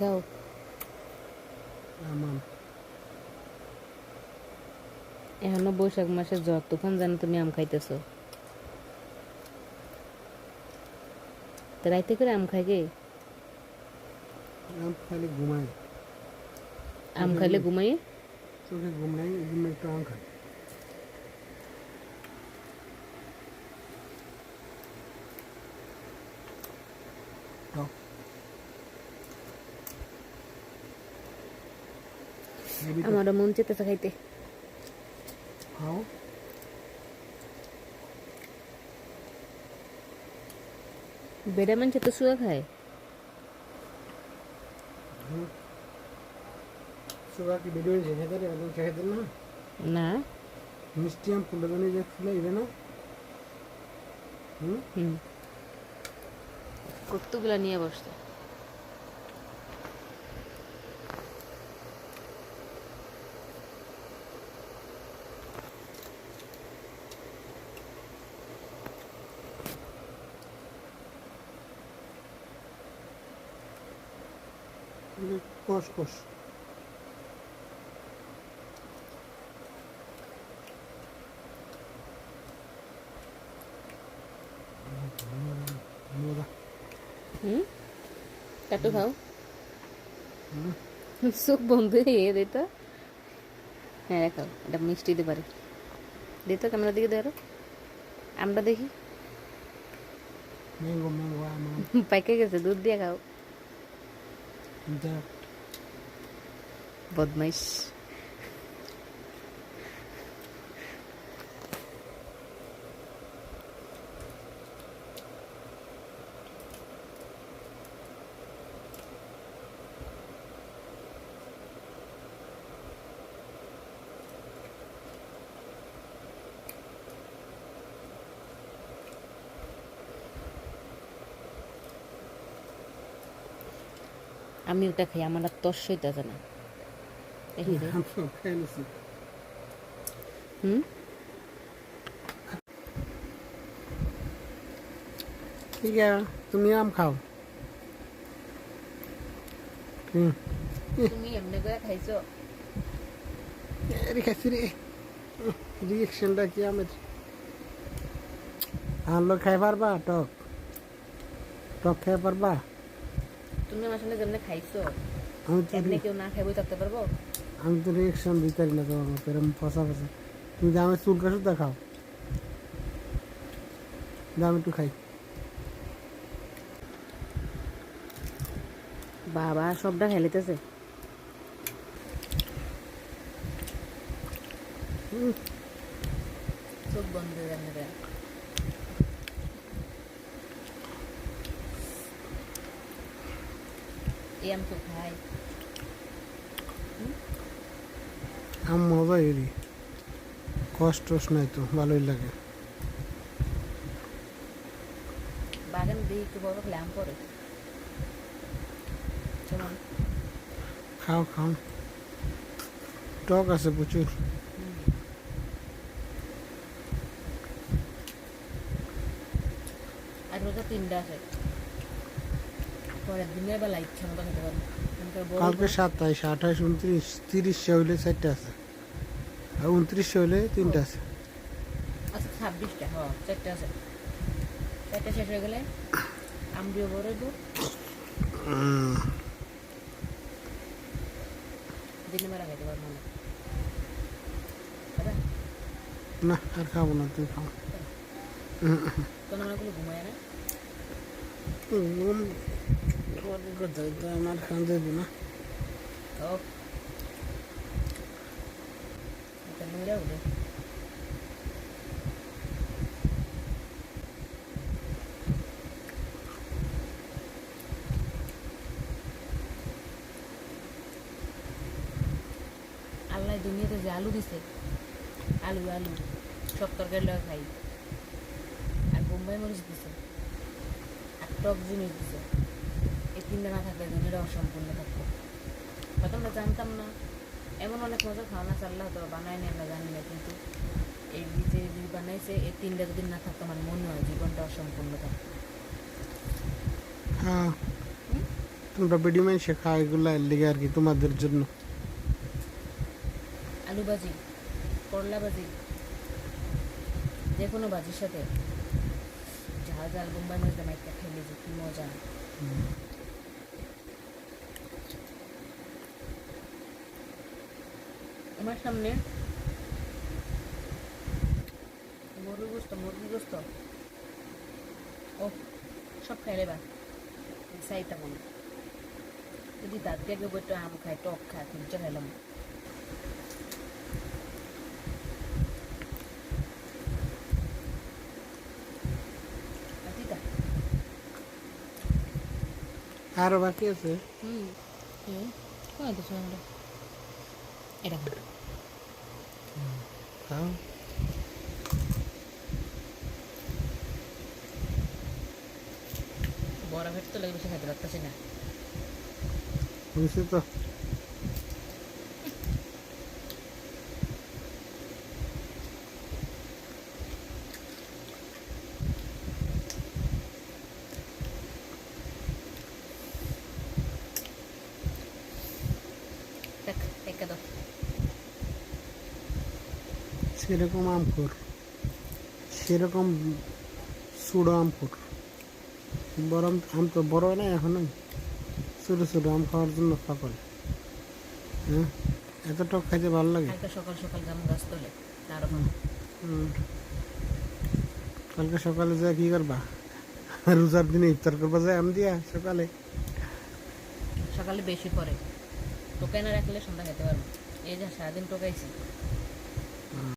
খাও। আমার এখনও বৈশাখ মাসে জ্বর তখন জানো তুমি আম খাইতেছো। তো রাইতে করে আম খাই গে আম খালি ঘুমাই আম খাইলে ঘুমাইয়ে চোখে ঘুম নাই এই একটু আম খাই। খাবি তো? আমারও মন চেতেছে খাইতে খাও বেড়া মানছে তো শুয়া খায় কি একদম না না মিষ্টি আম যে না হুম কতগুলা নিয়ে বসছে কষ কষ। কাটু খাও। চোখ বন্ধ হয়ে দে তো। হ্যাঁ খাও এটা মিষ্টি দিতে পারে। দে তো ক্যামেরা দিকে ধরো। আমরা দেখি। পাইকে গেছে দুধ দিয়ে খাও। যা বদমাইশ আমি ওটা খাই আমার আর তস হইতেছে না। হুম? ঠিক আছে তুমি আম খাও? হুম। তুমি এমনি করে খাইছো? এরি খাইছি রে। রিয়েকশনটা কি আমের? আনলো খাই পারবা টক? টক খাই পারবা? তুমি আমার সঙ্গে যেমনি খাইছো এমনি কেউ না খাইবই থাকতে পারব? আমি তো রিয়েকশন দিতে পারি না তোমার মতো এরকম ফসা ফসা। তুমি যে আমি চুলকা সুদ্ধা খাও। দাও আমি একটু খাই। বাবা সবটা খাইলিতেছে চোখ বন্ধ হয়ে যাবে আমি তো খাই আম মজা এরি। কষ্ট নাই তো ভালোই লাগে। বাগান দিয়ে একটু বড় পরে যেমন খাও খাও। টক আছে প্রচুর। আর রোজা তিনটা আছে। পরের দিনের বেলা ইচ্ছা মতো খেতে পারব এখানকার বড় কালকে সাতাইশ আঠাইশ উনত্রিশ তিরিশশো হইলে চারটে আছে। আর উনত্রিশশো হইলে তিনটে আছে। আচ্ছা ছাব্বিশটা হ চারটে আছে। চারটে শেষ হয়ে গেলে আমরিও বড় হইব। উম, দিনে বেলা খাইতে পারব না। আর খাব না তুই খাও। ঘুমায় না? আল্লাহ দুনিয়াতে যে আলু দিছে, আলু আলু, সব তরকারি লগে খাই। আর বোম্বাই মরিচ দিছে, আর টক জিনিস দিছে। এই না থাকলে দুনিয়াটা অসম্পূর্ণ থাকতো। হয়তো আমরা জানতাম না। এমন অনেক মজা খাওয়া না চাল্লা হতো বানায় নি আমরা জানি না কিন্তু এই যে বানাইছে এই তিনটা যদি না থাকতো আমার মনে হয় জীবনটা অসম্পূর্ণ থাকতো। হ্যাঁ তোমরা বেডি মানুষে খাও এগুলো লিগে আর কি তোমাদের জন্য। আলু ভাজি করলা ভাজি যে কোনো ভাজির সাথে ঝাল ঝাল বোম্বাই মরিচ দিয়ে মাইকা খেলে যে কি মজা। আমার সামনে। মুরগি গোস্ত মুরগি গোস্ত। ও সব খাইলে বা সাইটা মনে। যদি তার থেকে বইটা আম খাই টক খাই খুঁজে খাইলাম. আরও বাকি আছে? হুম। এটা খা। খাও বড় ভেট তো লাগে বেশি খাইতে পারতেছি না বুঝছি তো দেখ একা দাও সেরকম আমখোর সেরকম সুড়ো আমখোর বড় আম- তো বড় না এখনও। ছোটো ছোটো আম খাওয়ার জন্য পাগল। হ্যাঁ? এত টক খাইতে ভালো লাগে? কালকে সকাল সকাল জাম গাছ তোলে কালকে সকালে যা কি করবা? রোজার দিনে ইফতার করবা যায় আম দিয়া সকালে? সকালে বেশি পরে। টোকাই না রাখলে সন্ধ্যা খেতে পারব। এই যে সারাদিন টোকাইছি।